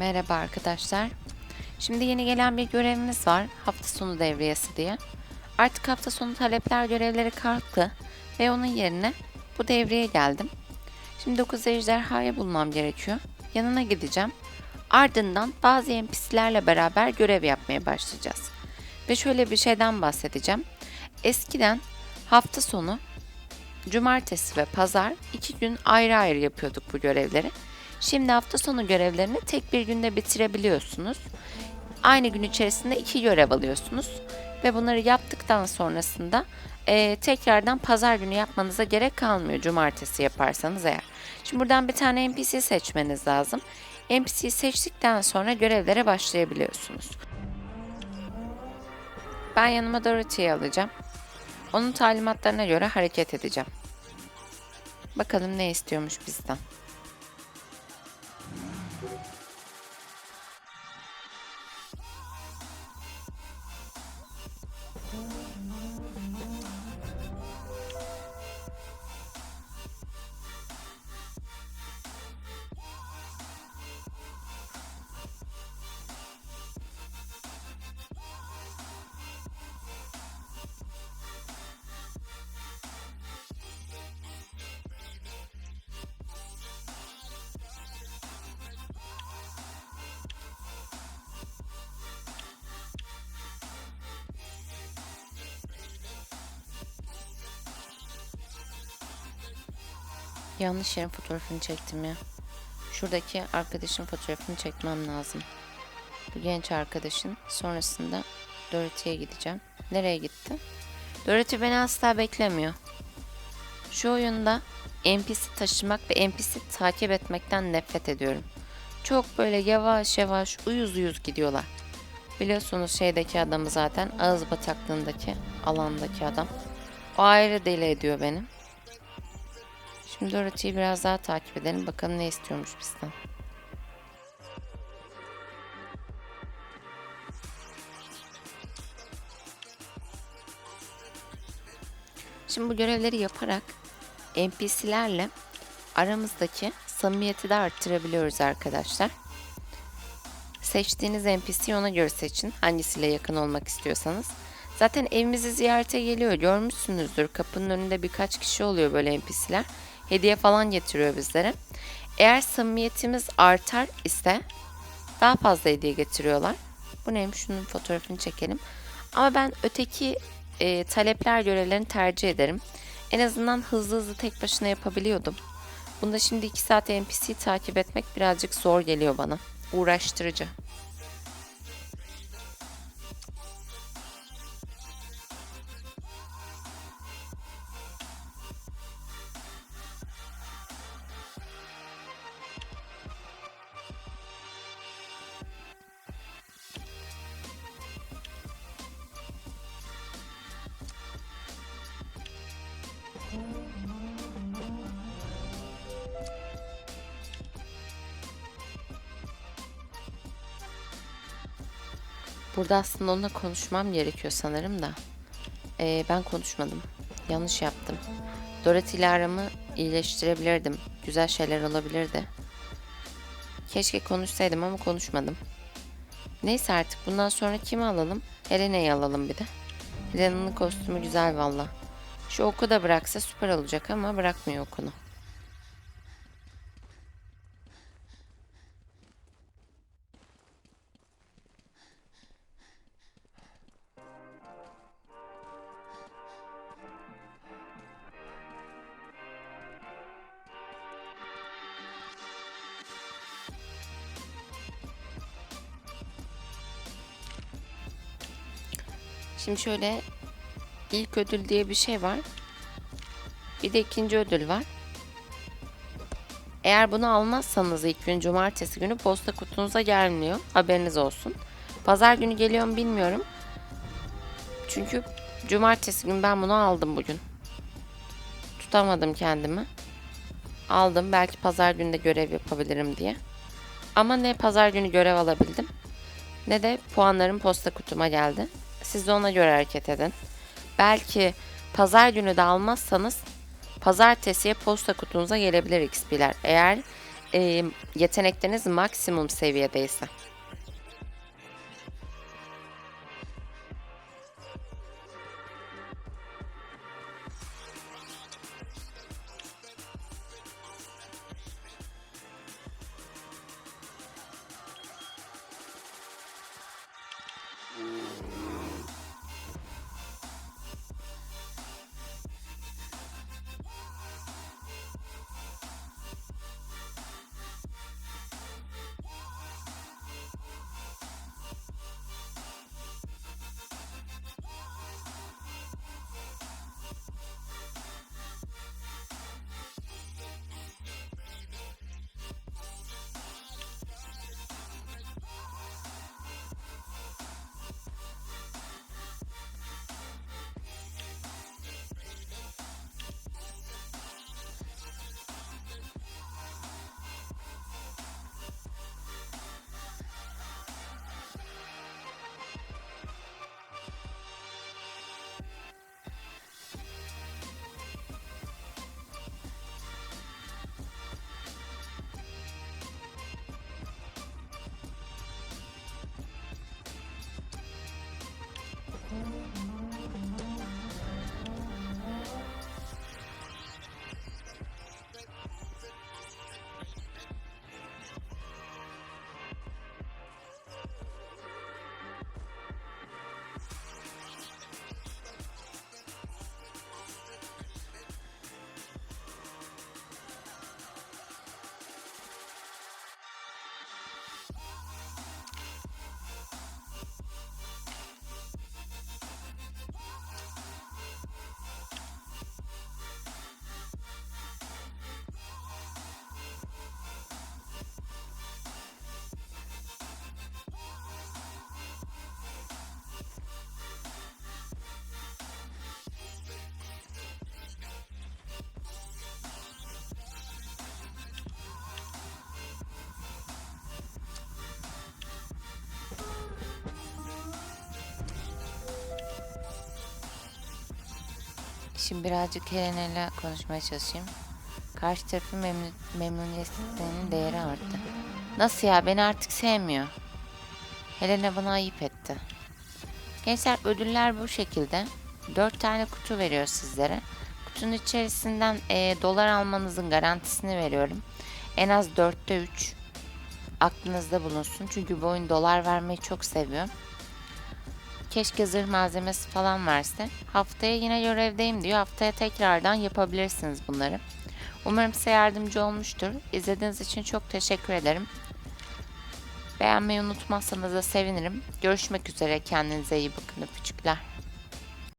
Merhaba arkadaşlar. Şimdi yeni gelen bir görevimiz var. Hafta sonu devriyesi diye. Artık hafta sonu talepler görevleri kalktı ve onun yerine bu devreye geldim. Şimdi 9 ejderhayı bulmam gerekiyor. Yanına gideceğim. Ardından bazı NPC'lerle beraber görev yapmaya başlayacağız. Ve şöyle bir şeyden bahsedeceğim. Eskiden hafta sonu cumartesi ve pazar iki gün ayrı ayrı yapıyorduk bu görevleri. Şimdi hafta sonu görevlerini tek bir günde bitirebiliyorsunuz. Aynı gün içerisinde iki görev alıyorsunuz. Ve bunları yaptıktan sonrasında eee, tekrardan pazar günü yapmanıza gerek kalmıyor cumartesi yaparsanız eğer. Şimdi buradan bir tane NPC seçmeniz lazım. NPC'yi seçtikten sonra görevlere başlayabiliyorsunuz. Ben yanıma Dorothy'yi alacağım. Onun talimatlarına göre hareket edeceğim. Bakalım ne istiyormuş bizden. Yanlış yerin fotoğrafını çektim ya. Şuradaki arkadaşın fotoğrafını çekmem lazım. Bu genç arkadaşın. Sonrasında Dorothy'ye gideceğim. Nereye gitti? Dorothy beni asla beklemiyor. Şu oyunda NPC taşımak ve NPC takip etmekten nefret ediyorum. Çok böyle yavaş yavaş uyuz uyuz gidiyorlar. Biliyorsunuz şeydeki adamı zaten ağız bataklığındaki alandaki adam. O ayrı deli ediyor benim. Şimdi Dorothy'yi biraz daha takip edelim. Bakalım ne istiyormuş bizden. Şimdi bu görevleri yaparak NPC'lerle aramızdaki samimiyeti de arttırabiliyoruz arkadaşlar. Seçtiğiniz NPC'yi ona göre seçin. Hangisiyle yakın olmak istiyorsanız. Zaten evimizi ziyarete geliyor. Görmüşsünüzdür. Kapının önünde birkaç kişi oluyor böyle NPC'ler. Hediye falan getiriyor bizlere. Eğer samimiyetimiz artar ise daha fazla hediye getiriyorlar. Bu neymiş? Şunun fotoğrafını çekelim. Ama ben öteki e, talepler görevlerini tercih ederim. En azından hızlı hızlı tek başına yapabiliyordum. Bunda şimdi 2 saat NPC takip etmek birazcık zor geliyor bana. Uğraştırıcı. Burada aslında onunla konuşmam gerekiyor sanırım da. Ee, ben konuşmadım. Yanlış yaptım. Dorothy ile aramı iyileştirebilirdim. Güzel şeyler olabilirdi. Keşke konuşsaydım ama konuşmadım. Neyse artık bundan sonra kimi alalım? Helena'yı alalım bir de. Helena'nın kostümü güzel valla. Şu oku da bıraksa süper olacak ama bırakmıyor okunu. Şimdi şöyle ilk ödül diye bir şey var. Bir de ikinci ödül var. Eğer bunu almazsanız ilk gün cumartesi günü posta kutunuza gelmiyor. Haberiniz olsun. Pazar günü geliyor mu bilmiyorum. Çünkü cumartesi günü ben bunu aldım bugün. Tutamadım kendimi. Aldım. Belki pazar günü de görev yapabilirim diye. Ama ne pazar günü görev alabildim ne de puanlarım posta kutuma geldi. Siz de ona göre hareket edin. Belki pazar günü de almazsanız pazartesiye posta kutunuza gelebilir XP'ler. Eğer e, yetenekleriniz maksimum seviyedeyse. Şimdi birazcık Helena ile konuşmaya çalışayım. Karşı tarafın memnun, memnuniyetinin değeri arttı. Nasıl ya? Beni artık sevmiyor. Helena bana ayıp etti. Gençler ödüller bu şekilde. 4 tane kutu veriyor sizlere. Kutunun içerisinden eee, dolar almanızın garantisini veriyorum. En az 4'te 3. Aklınızda bulunsun. Çünkü bu oyun dolar vermeyi çok seviyor. Keşke zırh malzemesi falan verse. Haftaya yine görevdeyim diyor. Haftaya tekrardan yapabilirsiniz bunları. Umarım size yardımcı olmuştur. İzlediğiniz için çok teşekkür ederim. Beğenmeyi unutmazsanız da sevinirim. Görüşmek üzere. Kendinize iyi bakın öpücükler.